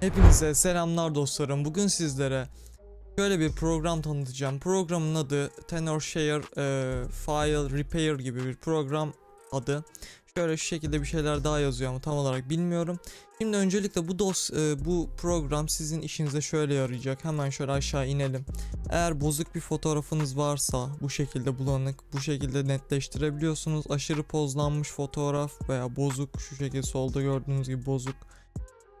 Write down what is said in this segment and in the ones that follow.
Hepinize selamlar dostlarım. Bugün sizlere şöyle bir program tanıtacağım. Programın adı TenorShare e, File Repair gibi bir program adı. Şöyle şu şekilde bir şeyler daha yazıyor ama tam olarak bilmiyorum. Şimdi öncelikle bu dos e, bu program sizin işinize şöyle yarayacak. Hemen şöyle aşağı inelim. Eğer bozuk bir fotoğrafınız varsa bu şekilde bulanık, bu şekilde netleştirebiliyorsunuz. Aşırı pozlanmış fotoğraf veya bozuk şu şekilde solda gördüğünüz gibi bozuk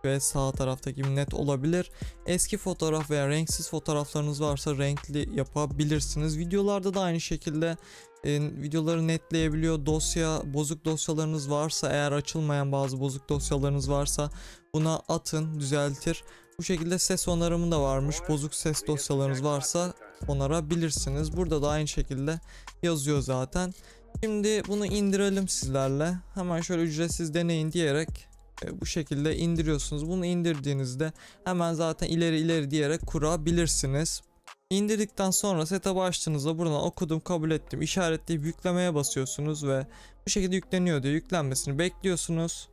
ve sağ taraftaki net olabilir. Eski fotoğraf veya renksiz fotoğraflarınız varsa renkli yapabilirsiniz. Videolarda da aynı şekilde e, videoları netleyebiliyor. Dosya, bozuk dosyalarınız varsa eğer açılmayan bazı bozuk dosyalarınız varsa buna atın, düzeltir. Bu şekilde ses onarımı da varmış. Bozuk ses dosyalarınız varsa onarabilirsiniz. Burada da aynı şekilde yazıyor zaten. Şimdi bunu indirelim sizlerle. Hemen şöyle ücretsiz deneyin diyerek bu şekilde indiriyorsunuz. Bunu indirdiğinizde hemen zaten ileri ileri diyerek kurabilirsiniz. İndirdikten sonra setup'ı açtığınızda buradan okudum kabul ettim işaretleyip yüklemeye basıyorsunuz ve bu şekilde yükleniyor diyor. Yüklenmesini bekliyorsunuz.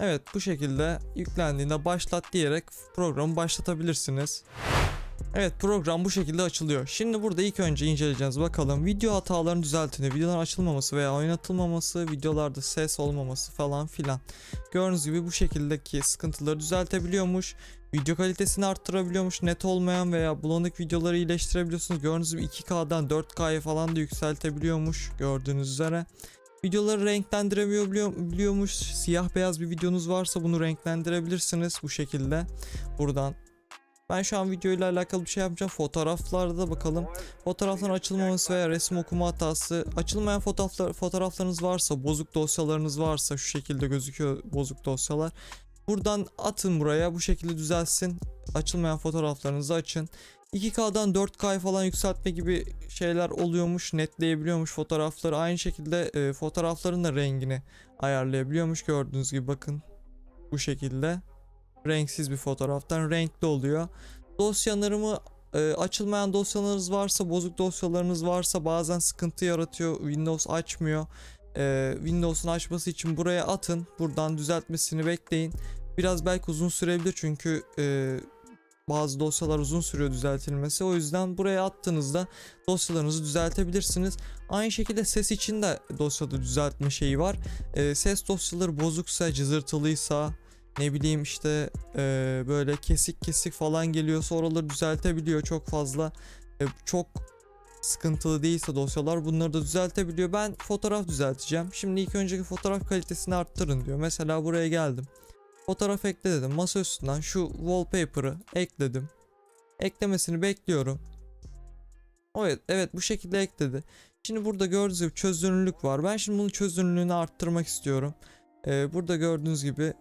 Evet bu şekilde yüklendiğinde başlat diyerek programı başlatabilirsiniz. Evet program bu şekilde açılıyor. Şimdi burada ilk önce inceleyeceğiz bakalım video hatalarını düzeltini, videoların açılmaması veya oynatılmaması, videolarda ses olmaması falan filan. Gördüğünüz gibi bu şekildeki sıkıntıları düzeltebiliyormuş. Video kalitesini arttırabiliyormuş. Net olmayan veya bulanık videoları iyileştirebiliyorsunuz. Gördüğünüz gibi 2K'dan 4K'ya falan da yükseltebiliyormuş gördüğünüz üzere. Videoları renklendirebiliyor biliyor- biliyormuş. Siyah beyaz bir videonuz varsa bunu renklendirebilirsiniz bu şekilde. Buradan. Ben şu an video ile alakalı bir şey yapacağım. Fotoğraflarda da bakalım. Fotoğrafların açılmaması veya resim okuma hatası. Açılmayan fotoğraflar, fotoğraflarınız varsa, bozuk dosyalarınız varsa şu şekilde gözüküyor bozuk dosyalar. Buradan atın buraya bu şekilde düzelsin. Açılmayan fotoğraflarınızı açın. 2K'dan 4K falan yükseltme gibi şeyler oluyormuş. Netleyebiliyormuş fotoğrafları. Aynı şekilde e, fotoğrafların da rengini ayarlayabiliyormuş. Gördüğünüz gibi bakın. Bu şekilde. Renksiz bir fotoğraftan renkli oluyor. Dosyalarımı e, açılmayan dosyalarınız varsa, bozuk dosyalarınız varsa bazen sıkıntı yaratıyor. Windows açmıyor. E, Windows'un açması için buraya atın. Buradan düzeltmesini bekleyin. Biraz belki uzun sürebilir çünkü e, bazı dosyalar uzun sürüyor düzeltilmesi. O yüzden buraya attığınızda dosyalarınızı düzeltebilirsiniz. Aynı şekilde ses için de dosyada düzeltme şeyi var. Ee, ses dosyaları bozuksa, cızırtılıysa, ne bileyim işte ee, böyle kesik kesik falan geliyorsa oraları düzeltebiliyor çok fazla. Ee, çok sıkıntılı değilse dosyalar bunları da düzeltebiliyor. Ben fotoğraf düzelteceğim. Şimdi ilk önceki fotoğraf kalitesini arttırın diyor. Mesela buraya geldim. Fotoğraf ekle dedim. Masa üstünden şu wallpaper'ı ekledim. Eklemesini bekliyorum. Evet, evet bu şekilde ekledi. Şimdi burada gördüğünüz gibi çözünürlük var. Ben şimdi bunun çözünürlüğünü arttırmak istiyorum. Ee, burada gördüğünüz gibi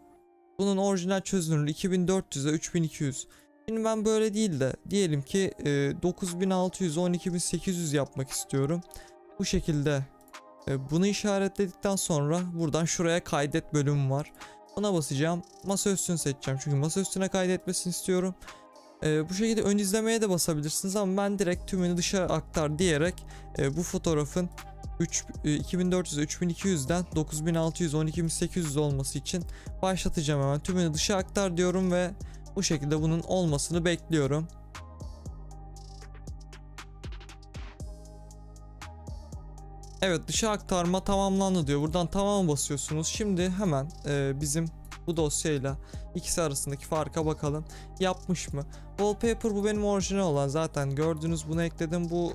bunun orijinal çözünürlüğü 2400 ile 3200. Şimdi ben böyle değil de diyelim ki e, 9600 12800 yapmak istiyorum. Bu şekilde e, bunu işaretledikten sonra buradan şuraya kaydet bölümü var. Buna basacağım. Masa üstünü seçeceğim. Çünkü masa üstüne kaydetmesini istiyorum. Ee, bu şekilde ön izlemeye de basabilirsiniz ama ben direkt tümünü dışa aktar diyerek e, bu fotoğrafın 3, e, 2400'e 3200'den 9600 12800 olması için başlatacağım hemen. Tümünü dışa aktar diyorum ve bu şekilde bunun olmasını bekliyorum. Evet dışa aktarma tamamlandı diyor. Buradan tamam basıyorsunuz. Şimdi hemen e, bizim bu dosyayla ikisi arasındaki farka bakalım. Yapmış mı? Wallpaper bu benim orijinal olan zaten gördünüz bunu ekledim. Bu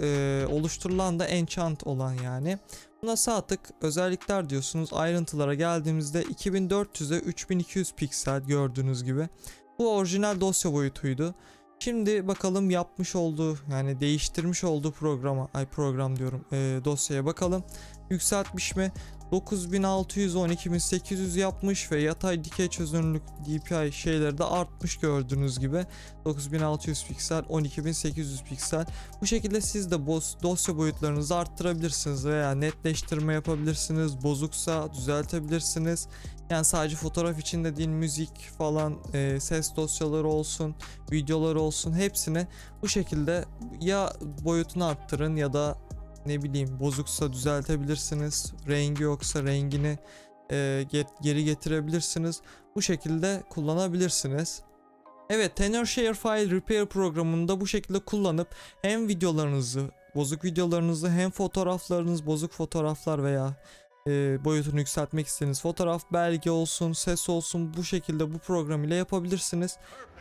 e, oluşturulan da enchant olan yani. Buna sağ tık özellikler diyorsunuz. Ayrıntılara geldiğimizde 2400'e 3200 piksel gördüğünüz gibi. Bu orijinal dosya boyutuydu. Şimdi bakalım yapmış olduğu yani değiştirmiş olduğu programa ay program diyorum e, dosyaya bakalım. Yükseltmiş mi? 9600 12800 yapmış ve yatay dikey çözünürlük DPI şeyleri de artmış gördüğünüz gibi 9600 piksel 12800 piksel bu şekilde siz de dosya boyutlarınızı arttırabilirsiniz veya netleştirme yapabilirsiniz bozuksa düzeltebilirsiniz Yani sadece fotoğraf için de değil müzik falan e, ses dosyaları olsun videoları olsun hepsini bu şekilde ya boyutunu arttırın ya da ne bileyim bozuksa düzeltebilirsiniz rengi yoksa rengini e, geri getirebilirsiniz bu şekilde kullanabilirsiniz. Evet TenorShare File Repair programını bu şekilde kullanıp hem videolarınızı bozuk videolarınızı hem fotoğraflarınız bozuk fotoğraflar veya e, boyutunu yükseltmek istediğiniz fotoğraf belge olsun ses olsun bu şekilde bu program ile yapabilirsiniz.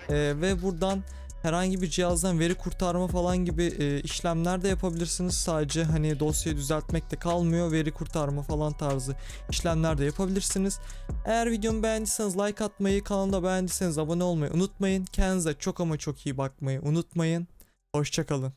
E, ve buradan herhangi bir cihazdan veri kurtarma falan gibi e, işlemler de yapabilirsiniz. Sadece hani dosyayı düzeltmekte kalmıyor veri kurtarma falan tarzı işlemler de yapabilirsiniz. Eğer videomu beğendiyseniz like atmayı kanalda beğendiyseniz abone olmayı unutmayın. Kendinize çok ama çok iyi bakmayı unutmayın. Hoşçakalın